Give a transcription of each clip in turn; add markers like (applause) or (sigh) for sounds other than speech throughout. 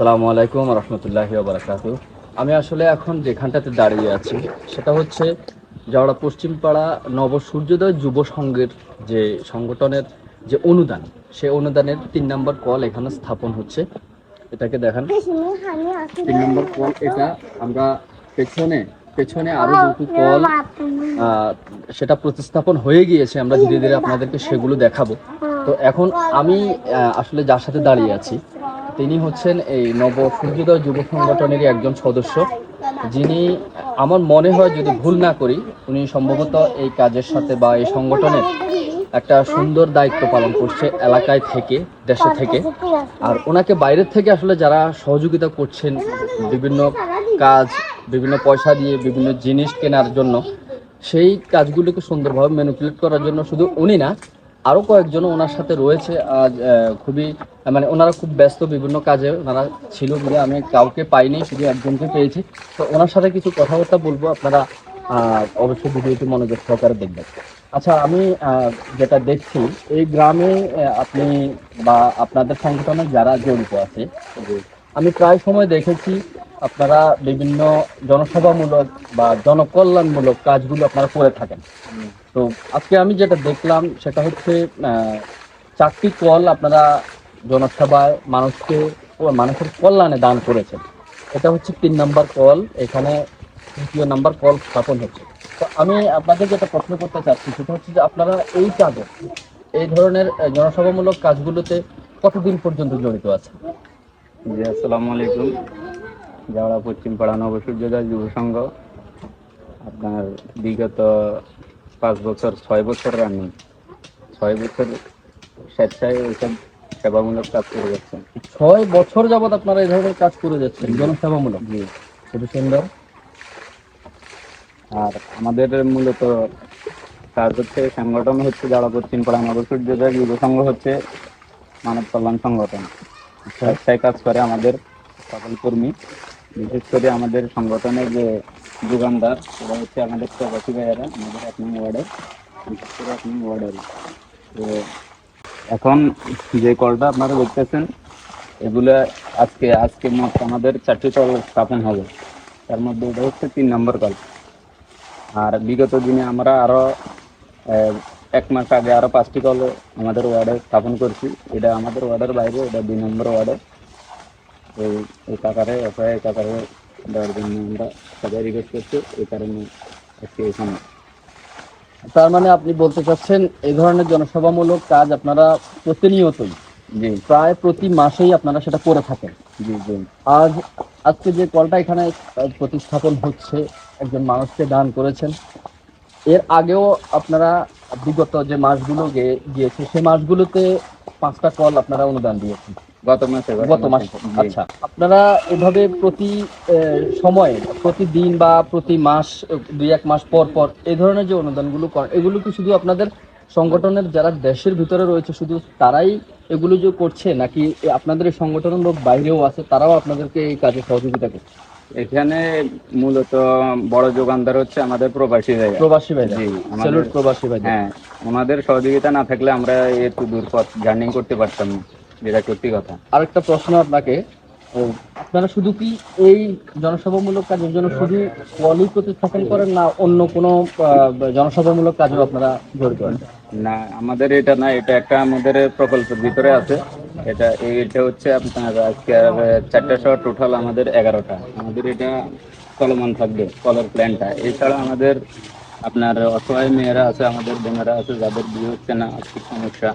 সালামু আলাইকুম রহমতুল্লাহি বারাকাত আমি আসলে এখন যেখানটাতে দাঁড়িয়ে আছি সেটা হচ্ছে যাওড়া পশ্চিমপাড়া নবসূর্যোদয় যুব সংঘের যে সংগঠনের যে অনুদান সে অনুদানের তিন নম্বর কল এখানে স্থাপন হচ্ছে। এটাকে দেখান। তিন নম্বর কল এটা আমরা পেছনে পেছনে আরও দুটো কল সেটা প্রতিস্থাপন হয়ে গিয়েছে, আমরা ধীরে ধীরে আপনাদেরকে সেগুলো দেখাবো। তো এখন আমি আসলে যার সাথে দাঁড়িয়ে আছি, তিনি হচ্ছেন এই নব সূর্যোদয় যুব সংগঠনেরই একজন সদস্য, যিনি, আমার মনে হয় যদি ভুল না করি, উনি সম্ভবত এই কাজের সাথে বা এই সংগঠনের একটা সুন্দর দায়িত্ব পালন করছে এলাকায় থেকে, দেশে থেকে। আর ওনাকে বাইরের থেকে আসলে যারা সহযোগিতা করছেন বিভিন্ন কাজ বিভিন্ন পয়সা দিয়ে বিভিন্ন জিনিস কেনার জন্য সেই কাজগুলোকে সুন্দরভাবে ম্যানিপুলেট করার জন্য শুধু উনি না আরও কয়েকজন ওনার সাথে রয়েছে। আজ খুবই মানে ওনারা খুব ব্যস্ত বিভিন্ন কাজে ওনারা ছিল বলে আমি কাউকে পাইনি শুধু একজনকে পেয়েছি। তো ওনার সাথে কিছু কথাবার্তা বলব আপনারা অবশ্যই ভিডিওটি মনোযোগ সহকারে দেখবেন। আচ্ছা আমি যেটা দেখছি এই গ্রামে আপনি বা আপনাদের সংগঠনে যারা জড়িত আছে আমি প্রায় সময় দেখেছি আপনারা বিভিন্ন জনসভামূলক বা জনকল্যাণমূলক কাজগুলো আপনারা করে থাকেন। তো আজকে আমি যেটা দেখলাম সেটা হচ্ছে চারটি কল আপনারা জনসভায় মানুষকে মানুষের কল্যাণে দান করেছেন। এটা হচ্ছে তিন নম্বর কল এখানে তৃতীয় নাম্বার কল স্থাপন হচ্ছে। তো আমি আপনাদের যেটা প্রশ্ন করতে চাচ্ছি সেটা হচ্ছে যে আপনারা এই কাজে এই ধরনের জনসভামূলক কাজগুলোতে কতদিন পর্যন্ত জড়িত আছেন? জি আসসালামু আলাইকুম। যাওয়া পশ্চিম পাড়া নবসূর্যোদয় যুব সংঘ। আপনার বিগত পাঁচ বছর ছয় বছর রানিং ছয় বছর স্বেচ্ছায় ওইসব সেবামূলক কাজ করে যাচ্ছেন। ছয় বছর যাবত আপনারা এই ধরনের কাজ করে যাচ্ছেন জনসভামূলক জি। খুবই সুন্দর। আর আমাদের মূলত কাজ হচ্ছে সংগঠন হচ্ছে যারা পশ্চিম পাড়া নবসূর্যোদয় যুব সংঘ হচ্ছে মানব কল্যাণ সংগঠন। স্বেচ্ছায় কাজ করে আমাদের সকল কর্মী। বিশেষ করে আমাদের সংগঠনের যে যোগানদার, ওরা হচ্ছে আমাদের প্রবাসী ভাইয়েরা, আমাদের এক নং ওয়ার্ডের, বিশেষ করে এক নং ওয়ার্ডের। তো এখন যে কলটা আপনারা দেখতেছেন, এগুলো আজকে আজকে মোট আমাদের চারটি কল স্থাপন হবে। তার মধ্যে এটা হচ্ছে তিন নম্বর কল। আর বিগত দিনে আমরা আরও এক মাস আগে আরও পাঁচটি কল আমাদের ওয়ার্ডে স্থাপন করছি। এটা আমাদের ওয়ার্ডের বাইরে, এটা দুই নম্বর ওয়ার্ডে। এই কাকারে এফআই কাকারে দেওয়ার জন্য আমরা সবাই রিকোয়েস্ট করছি এই কারণে আজকে এখানে। তার মানে আপনি বলতে চাচ্ছেন এই ধরনের জনসভামূলক কাজ আপনারা প্রতিনিয়তই জি। প্রায় প্রতি মাসেই আপনারা সেটা করে থাকেন। জি জি। আজ আজকে যে কলটা এখানে প্রতিস্থাপন হচ্ছে একজন মানুষকে দান করেছেন এর আগেও আপনারা বিগত যে মাসগুলো গিয়েছে সেই মাসগুলোতে পাঁচটা কল আপনারা অনুদান দিয়েছেন। গত মাসে গত মাসে আচ্ছা। আপনারা এভাবে প্রতি সময়ে প্রতিদিন বা প্রতি মাস দুই এক মাস পর পর এই ধরনের যে অনুদানগুলো করেন এগুলো কি শুধু আপনাদের সংগঠনের যারা দেশের ভিতরে রয়েছে শুধু তারাই এগুলো যে করছে নাকি আপনাদের এই সংগঠনের লোক বাইরেও আছে তারাও আপনাদেরকে এই কাজে সহযোগিতা করছে? এখানে মূলত বড় যোগানদার হচ্ছে আমাদের প্রবাসী ভাই প্রবাসী ভাইরা। জি, আমাদের- প্রবাসী ভাই হ্যাঁ ওনাদের সহযোগিতা না থাকলে আমরা একটু দূর পথ জার্নি করতে পারতাম না যেটা সত্যি কথা। আরেকটা প্রশ্ন আপনাকে আপনারা শুধু কি এই জনসভামূলক কাজের জন্য শুধু কলই প্রতিস্থাপন করেন না অন্য কোনো জনসভামূলক কাজেও আপনারা জড়িত আছেন না আমাদের এটা না এটা একটা আমাদের প্রকল্পের ভিতরে আছে। এটা এটা হচ্ছে আপনার আজকে চারটা শো টোটাল আমাদের এগারোটা। আমাদের এটা চলমান থাকবে কলার প্ল্যানটা এছাড়া আমাদের আপনার অসহায় মেয়েরা আছে, আমাদের বোনেরা আছে, যাদের বিয়ে হচ্ছে না, আর্থিক সমস্যা,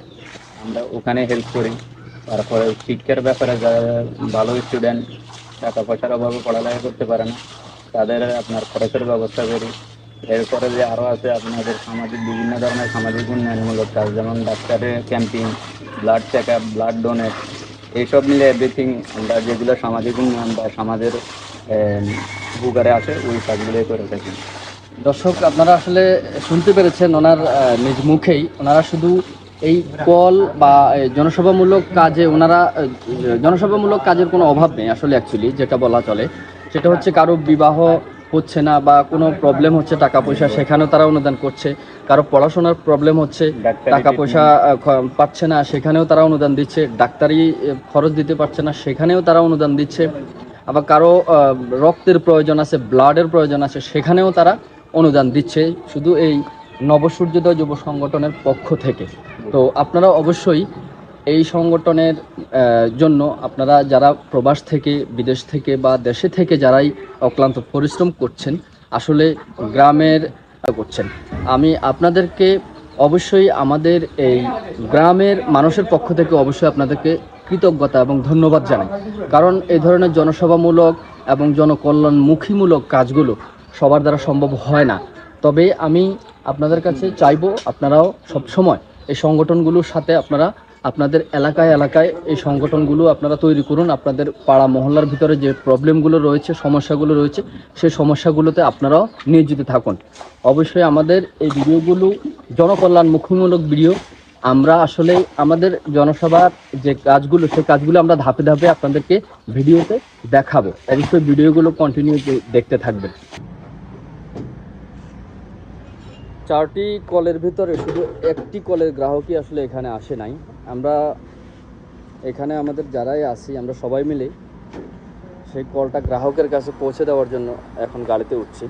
আমরা ওখানে হেল্প করি। তারপরে শিক্ষার ব্যাপারে যারা ভালো স্টুডেন্ট টাকা পয়সার অভাবে পড়ালেখা করতে পারে না, তাদের আপনার খরচের ব্যবস্থা করি। এরপরে যে আরও আছে আপনাদের সামাজিক, বিভিন্ন ধরনের সামাজিক উন্নয়নমূলক কাজ, যেমন ডাক্তারের camping blood check up blood donate এইসব মিলে এভরিথিং আমরা যেগুলো সামাজিক উন্নয়ন বা সমাজের উপকারে আসে, ওই কাজগুলোই করে থাকি। দর্শক, আপনারা আসলে শুনতে পেরেছেন ওনার নিজ মুখেই। ওনারা শুধু এই কল বা জনসভামূলক কাজে ওনারা জনসভামূলক কাজের কোনো অভাব নেই, আসলে অ্যাকচুয়ালি যেটা বলা চলে। সেটা হচ্ছে কারও বিবাহ হচ্ছে না বা কোনো প্রবলেম হচ্ছে টাকা পয়সা সেখানেও তারা অনুদান করছে। কারও পড়াশোনার প্রবলেম হচ্ছে টাকা পয়সা পাচ্ছে না সেখানেও তারা অনুদান দিচ্ছে। ডাক্তারি খরচ দিতে পারছে না সেখানেও তারা অনুদান দিচ্ছে। আবার কারও রক্তের প্রয়োজন আছে ব্লাডের প্রয়োজন আছে সেখানেও তারা অনুদান দিচ্ছে। শুধু এই নবসূর্যোদয় যুব সংগঠনের পক্ষ থেকে। তো আপনারা অবশ্যই এই সংগঠনের জন্য আপনারা যারা প্রবাস থেকে, বিদেশ থেকে বা দেশে থেকে যারাই অক্লান্ত পরিশ্রম করছেন, আসলে গ্রামের করছেন। আমি আপনাদেরকে অবশ্যই আমাদের এই গ্রামের মানুষের পক্ষ থেকে অবশ্যই আপনাদেরকে কৃতজ্ঞতা এবং ধন্যবাদ জানাই। কারণ এই ধরনের জনসভামূলক এবং জনকল্যাণমুখীমূলক কাজগুলো সবার দ্বারা সম্ভব হয় না। তবে আমি আপনাদের কাছে চাইব, আপনারাও সব সময় এই সংগঠনগুলোর সাথে আপনারা আপনাদের এলাকায় এলাকায় এই সংগঠনগুলো আপনারা তৈরি করুন। আপনাদের পাড়া মহল্লার ভিতরে যে প্রবলেমগুলো রয়েছে, সমস্যাগুলো রয়েছে, সেই সমস্যাগুলোতে আপনারাও নিয়োজিত থাকুন। অবশ্যই আমাদের এই ভিডিওগুলো জনকল্যাণমুখীমূলক ভিডিও। আমরা আসলে আমাদের জনসভার যে কাজগুলো, সেই কাজগুলো আমরা ধাপে ধাপে আপনাদেরকে ভিডিওতে দেখাবো। অবশ্যই ভিডিওগুলো কন্টিনিউ দেখতে থাকবেন। চারটি কলের ভিতরে শুধু একটি কলের গ্রাহকই আসলে এখানে আসে নাই। আমরা এখানে আমাদের যারাই আসি আমরা সবাই মিলে সেই কলটা গ্রাহকের কাছে পৌঁছে দেওয়ার জন্য এখন গাড়িতে উঠছি।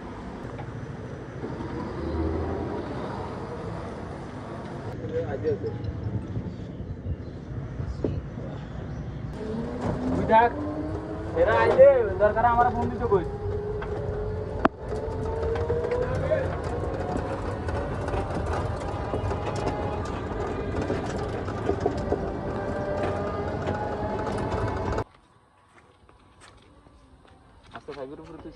এরা আইলে দরকার আমার ফোন দিতে কই আচ্ছা ফাইবের উপরে তুই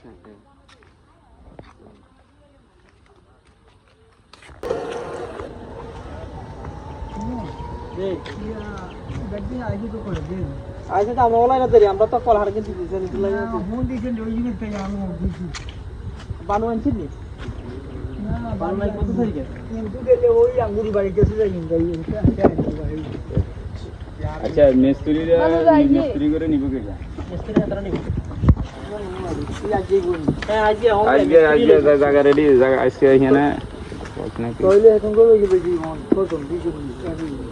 আচ্ছা তো আমরা ওলাই না দেরি আমরা তো কল হারকে দিতেছি নিতে বানু আনছি নি? বানু নাই কত তারিখে? আচ্ছা মিস্ত্রিরা মিস্ত্রি করে নিব কে হ্যাঁ আজকে আজকে আজকে জায়গা রেডি জায়গা আজকে এখানে কইলে এখন দিকে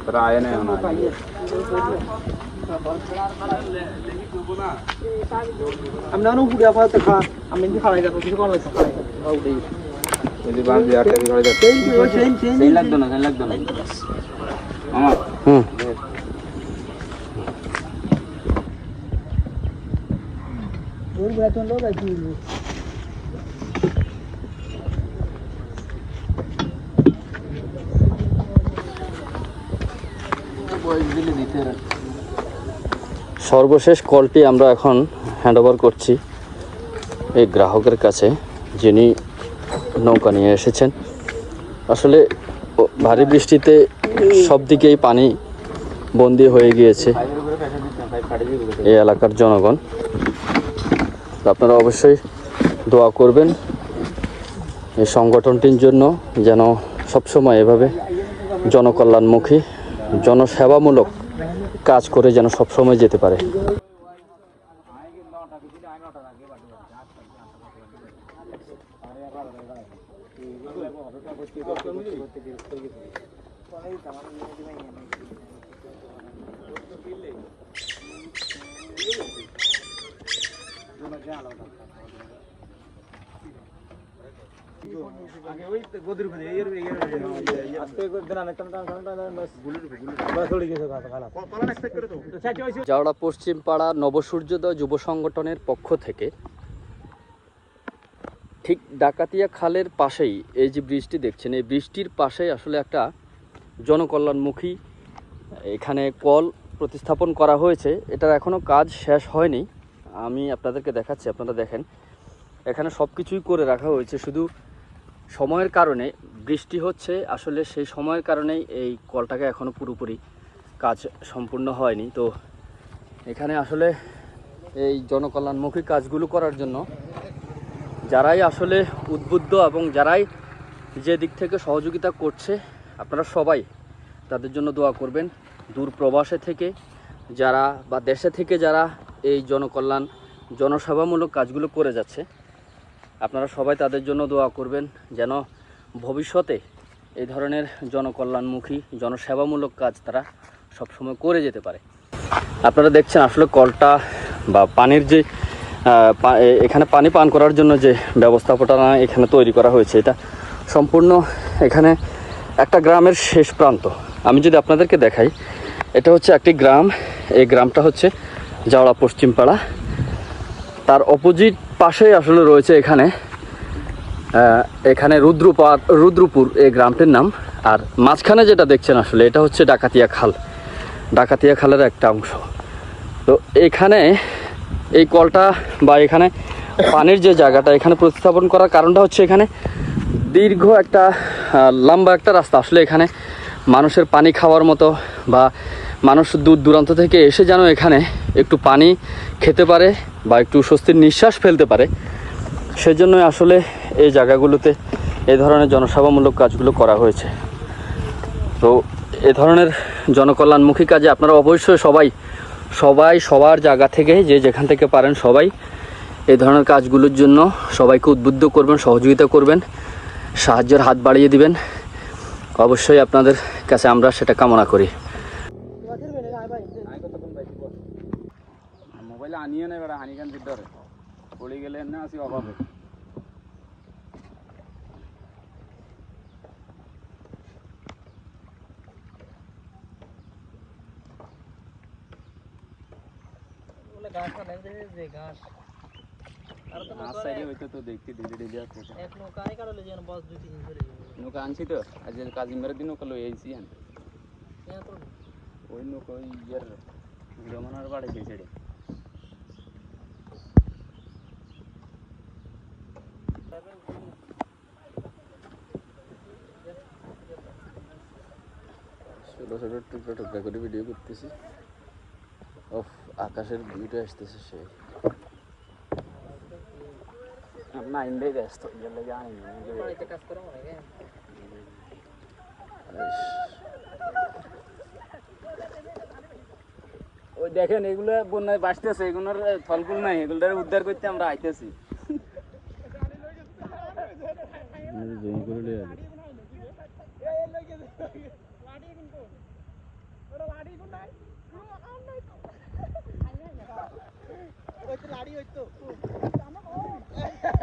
তারা না আমরা অনেক ঘুরে আপাতত খা আমি কিন্তু খালাই যাব কিছু করা লাগছে খালাই যাব যদি বাদ দিয়ে আটকে সেম সেম সেই লাগতো না সেই লাগতো না আমার হুম। ওর বেতন লোক আছে সর্বশেষ কলটি আমরা এখন হ্যান্ড ওভার করছি এই গ্রাহকের কাছে, যিনি নৌকা নিয়ে এসেছেন। আসলে ভারী বৃষ্টিতে সব দিকেই পানি বন্দি হয়ে গিয়েছে এই এলাকার জনগণ। আপনারা অবশ্যই দোয়া করবেন এই সংগঠনটির জন্য যেন সবসময় এভাবে জনকল্যাণমুখী, জনসেবামূলক কাজ করে যেন সবসময় যেতে পারে। জাওড়া পশ্চিম পাড়া নবসূর্যোদয় যুব সংগঠনের পক্ষ থেকে। ঠিক ডাকাতিয়া খালের পাশেই এই যে বৃষ্টি দেখছেন, এই বৃষ্টির পাশেই আসলে একটা জনকল্যাণমুখী এখানে কল প্রতিস্থাপন করা হয়েছে। এটার এখনও কাজ শেষ হয়নি। আমি আপনাদেরকে দেখাচ্ছি, আপনারা দেখেন। এখানে সব কিছুই করে রাখা হয়েছে, শুধু সময়ের কারণে বৃষ্টি হচ্ছে, আসলে সেই সময়ের কারণেই এই কলটাকে এখনও পুরোপুরি কাজ সম্পূর্ণ হয়নি। তো এখানে আসলে এই জনকল্যাণমুখী কাজগুলো করার জন্য যারাই আসলে উদ্বুদ্ধ এবং যারাই যে দিক থেকে সহযোগিতা করছে, আপনারা সবাই তাদের জন্য দোয়া করবেন। দূর প্রবাসে থেকে যারা বা দেশে থেকে যারা এই জনকল্যাণ, জনসেবামূলক কাজগুলো করে যাচ্ছে আপনারা সবাই তাদের জন্য দোয়া করবেন যেন ভবিষ্যতে এই ধরনের জনকল্যাণমুখী, জনসেবামূলক কাজ তারা সবসময় করে যেতে পারে। আপনারা দেখছেন আসলে কলটা বা পানির যে এখানে পানি পান করার জন্য যে ব্যবস্থাপনা এখানে তৈরি করা হয়েছে, এটা সম্পূর্ণ এখানে একটা গ্রামের শেষ প্রান্ত। আমি যদি আপনাদেরকে দেখাই, এটা হচ্ছে একটি গ্রাম। এই গ্রামটা হচ্ছে জাওড়া পশ্চিমপাড়া। তার অপোজিট পাশেই আসলে রয়েছে এখানে এখানে রুদ্রপার রুদ্রপুর, এই গ্রামটির নাম। আর মাঝখানে যেটা দেখছেন আসলে, এটা হচ্ছে ডাকাতিয়া খাল। ডাকাতিয়া খালের একটা অংশ। তো এখানে এই কলটা বা এখানে পানির যে জায়গাটা এখানে প্রতিস্থাপন করার কারণটা হচ্ছে এখানে দীর্ঘ একটা লম্বা একটা রাস্তা। আসলে এখানে মানুষের পানি খাওয়ার মতো বা মানুষ দূর দূরান্ত থেকে এসে যেন এখানে একটু পানি খেতে পারে। বা একটু স্বস্তির নিঃশ্বাস ফেলতে পারে। সেজন্যই আসলে এই জায়গাগুলোতে এই ধরনের জনসেবামূলক কাজগুলো করা হয়েছে। তো এ ধরনের জনকল্যাণমুখী কাজে আপনারা অবশ্যই সবাই সবাই সবার জায়গা থেকে যে যেখান থেকে পারেন সবাই এই ধরনের কাজগুলোর জন্য সবাইকে উদ্বুদ্ধ করবেন, সহযোগিতা করবেন, সাহায্যের হাত বাড়িয়ে দিবেন। অবশ্যই আপনাদের কাছে আমরা সেটা কামনা করি। মোবাইল আনিয়ে নেই বেড়া হানিকান দিতে পড়ে গেলে না আসি অভাবে বলে ঘাস না নেন যে ঘাস আর তো আর সাইডে হইতো তো দেখতে ডিলে ডিলে আছে এক নৌকায় কাটলে যেন বস দুই তিন ধরে যাবে নৌকা আনছি তো আজ কাজিমের দিন নৌকা লই আইছি আন ইয়া তো ওই নৌকা ওই ইয়ার রমনার বাড়ি সেই ছোটো ছোটো টুকরা টুকরা করে ভিডিও করতেছি। অফ আকাশের ভিউটা আসতেছে সেই। না ইন্ডে ব্যস্ত মনে হয় ওই দেখেন এগুলো বন্যায় বাঁচতেছে এগুলোর ফলফুল নাই এগুলোর উদ্ধার করতে আমরা আইতেছি জমি করে লিয়ে যাবে ওই তো লাড়ি হইতো। (laughs)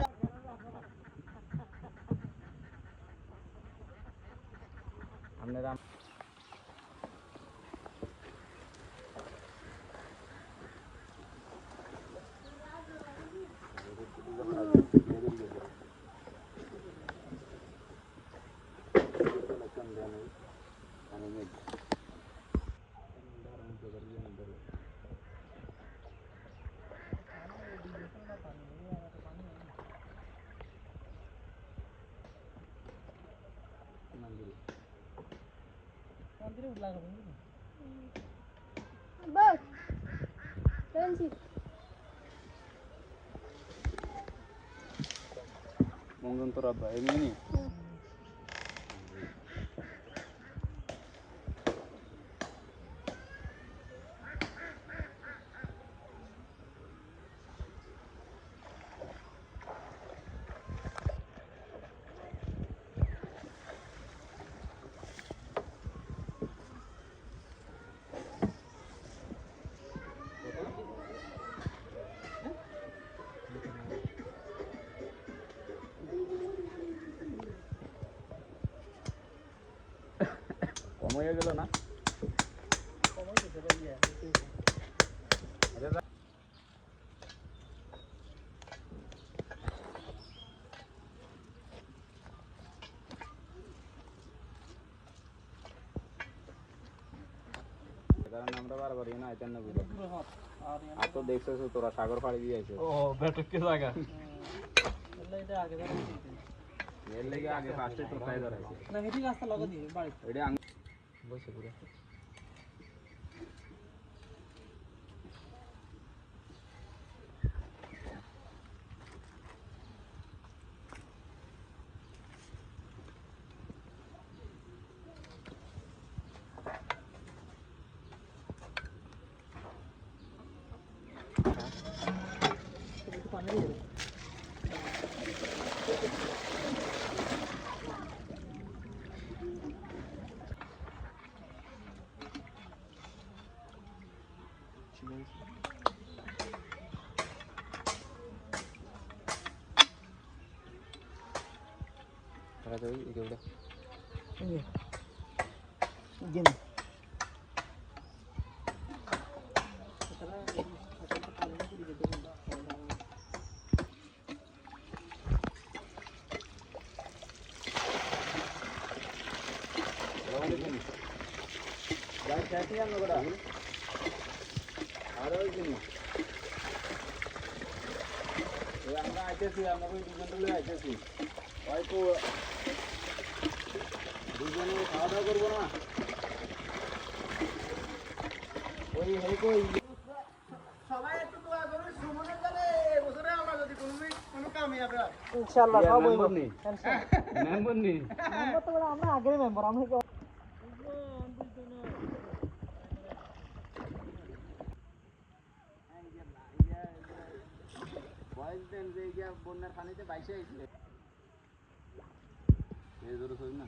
Bas. Ganti. Mau ngantor apa ini? nih hmm. হয়ে গেল না। কারণ আমরা বারবার না আইতেন না বুঝলো। আর তো দেখছিস তোরা সাগর পাড়ি দিয়ে আইছিস ও বেটকে জায়গা আগে এর লেগে আগে ফার্স্টে তো খাই ধরাইছে। না হেঁটে রাস্তা লগা দিয়ে বাড়ি এটা আং আমরা আইতেছি আমরা ওই দুজন মিলে আইতেছি হয়তো দুজনে খাওয়া দাওয়া করব না? ওই হেই কই? সবাই একটু দোয়া করুন সুমনের জানে এবছরে আমরা যদি কোনো কোনো কামিয়াবে ইনশাআল্লাহ সব মেম্বার নি? মেম্বার নি? মেম্বার তো আমরা আগের মেম্বার আমরা বয়স দেন যে গিয়া বন্যার পানিতে বাইসে আইছে।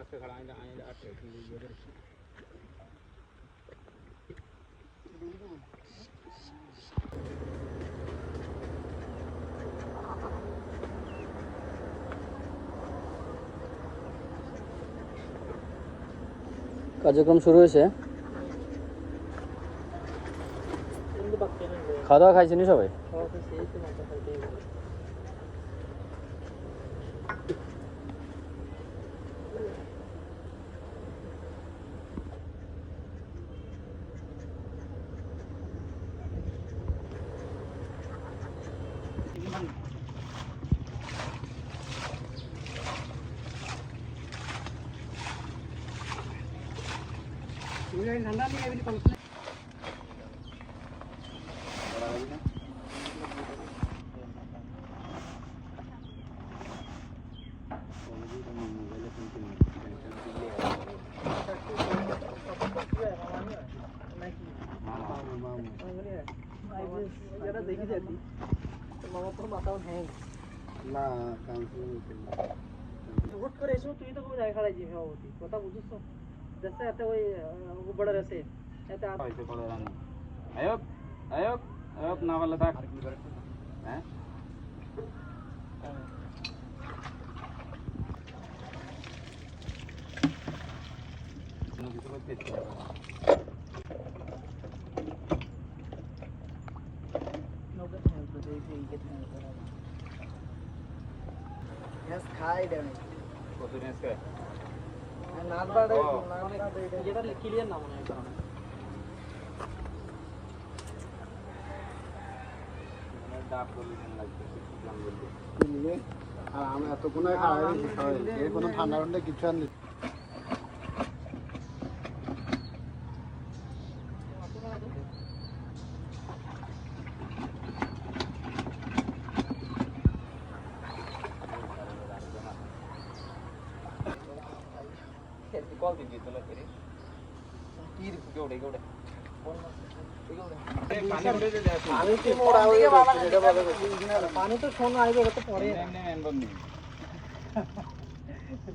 আস্তে খড়া আইলে আইলে আটকে কার্যক্রম শুরু হয়েছে খাওয়া দাওয়া খাইছেনি সবাই ঠান্ডা নিয়ে এমনি পানি যেটা দেখি যাচ্ছি মামা তো মাথাও হ্যাং না কাউন্সিল হুট করে এসো তুই তো কোনো জায়গায় খাড়াইছি সভাপতি কথা বুঝছ যাতে এতে ওই আহ, বড় রেসে এতে আর হয়েছে করে রানি আয়ক আয়ক আয়ক না বলে থাক হ্যাঁ আর আমি এতক্ষণ খাওয়াই দিচ্ছি কোনো ঠান্ডা ঠান্ডা কিছু আনলি পানি তো শোনো আইবে এটা তো পরে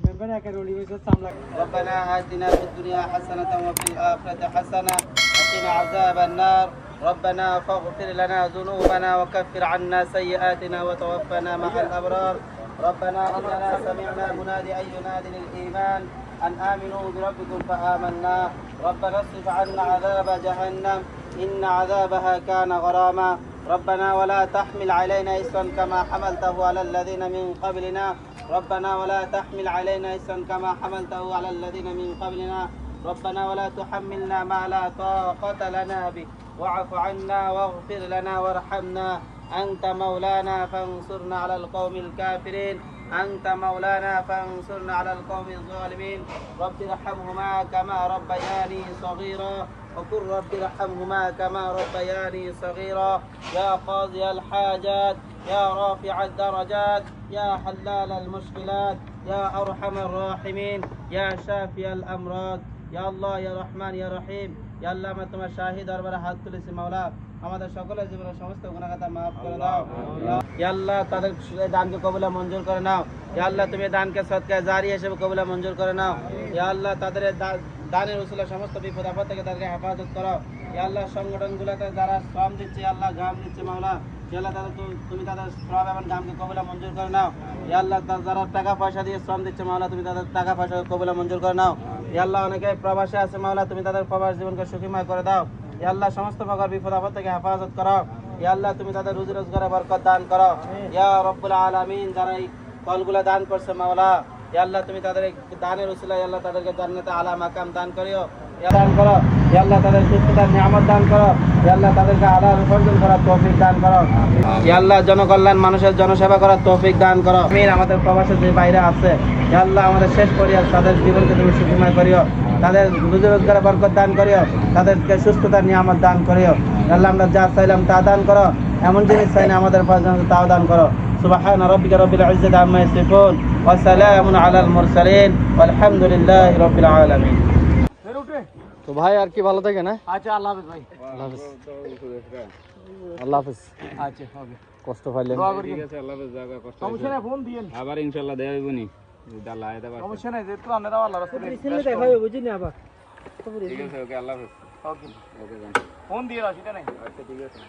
মেম্বার একা রোলি হইছে চামলা ربنا آتنا في الدنيا حسنة وفي الآخرة حسنة وقنا عذاب النار ربنا فاغفر لنا ذنوبنا وكفر عنا سيئاتنا وتوفنا مع الأبرار ربنا إننا سمعنا منادي أن ينادي للإيمان أن آمنوا بربكم فآمنا. ربنا اصرف عنا عذاب جهنم. إن عذابها كان غراما. ربنا ولا تحمل علينا إسرا كما حملته على الذين من قبلنا. ربنا ولا تحمل علينا إسرا كما حملته على الذين من قبلنا. ربنا ولا تحملنا ما لا طاقة لنا به. واعف عنا واغفر لنا وارحمنا. أنت مولانا فانصرنا على القوم الكافرين. أنت مولانا فانصرنا على القوم الظالمين. رب ارحمهما كما ربياني صغيرا. وقل رب ارحمهما كما ربياني صغيرا. يا قاضي الحاجات يا رافع الدرجات يا حلال المشكلات يا أرحم الراحمين يا شافي الأمراض. يا الله يا رحمن يا رحيم. يا الله ما تمشاهد أربعة حد مولاك আমাদের সকলের জীবনের সমস্ত গুণাগাতা মাফ করে দাও। আল্লাহ তাদের দানকে কবুলা মঞ্জুর করে নাও। আল্লাহ তুমি দানকে সৎকায় জারি হিসেবে কবুলা মঞ্জুর করে নাও। আল্লাহ তাদের দানের উসুলে সমস্ত বিপদ আপদ থেকে তাদেরকে হেফাজত করো। আল্লাহ সংগঠনগুলোতে যারা শ্রম দিচ্ছে আল্লাহ ঘাম দিচ্ছে মাওলা ইয়া আল্লাহ তাদের তুমি তাদের শ্রম এবং ঘামকে কবুলা মঞ্জুর করে নাও। আল্লাহ যারা টাকা পয়সা দিয়ে শ্রম দিচ্ছে মাওলা তুমি তাদের টাকা পয়সা কবুলা মঞ্জুর করে নাও। আল্লাহ অনেকে প্রবাসে আছে মাওলা তুমি তাদের প্রবাস জীবনকে সুখীময় করে দাও। আল্লাহ, সমস্ত প্রকার বিপদ আপদ থেকে হেফাজত করো। আল্লাহ, তুমি তাদের রুজি রোজগারে বরকত দান করো। ইয়া রব্বুল আলামিন, যারা এই ফলগুলো দান করছে, মাওলা আল্লাহ, তুমি তাদের দানের উসিলায় আল্লাহ তাদেরকে জান্নাতে আলা মাকাম দান করিও। দান করো। আল্লাহ, তাদের সুস্থতার নিয়ামত দান করো। আল্লাহ, তাদেরকে হালাল উপার্জন করার তৌফিক দান করো। আল্লাহ, জনকল্যাণ, মানুষের জনসেবা করার তৌফিক দান করো। আমাদের প্রবাসে যে বাইরে আছে আল্লাহ, আমাদের শেষ করিয়া তাদের জীবনকে তুমি সুখময় করিও। তাদের রুজি রোজগারে বরকত দান করিও তাদেরকে সুস্থতার নিয়ামত দান করিও ইয়া আল্লাহ আমরা যা চাইলাম তা দান করো এমন জিনিস চাই না আমাদের প্রয়োজন আছে তাও দান করো سبحان ربك رب العزة عما يصفون وسلام على المرسلين والحمد لله رب العالمين তো ভাই আর কি ভালো থাকে না আচ্ছা আল্লাহ হাফেজ ভাই আল্লাহ হাফিজ আল্লাহ হাফিজ আচ্ছা হবে কষ্ট পাইলেন ঠিক আছে আল্লাহ হাফেজ জায়গা কষ্ট সমস্যা নাই ফোন দিয়েন আবার ইনশাল্লাহ দেওয়া হইব নি যদি আল্লাহ আয়তা সমস্যা নাই যেহেতু আপনারা আল্লাহ রাস্তায় রিসেন্টলি দেখা হবে বুঝিনি আবার। ঠিক আছে ওকে আল্লাহ হাফেজ। ওকে ওকে ফোন দিয়ে আসিটা নাই? আচ্ছা ঠিক আছে।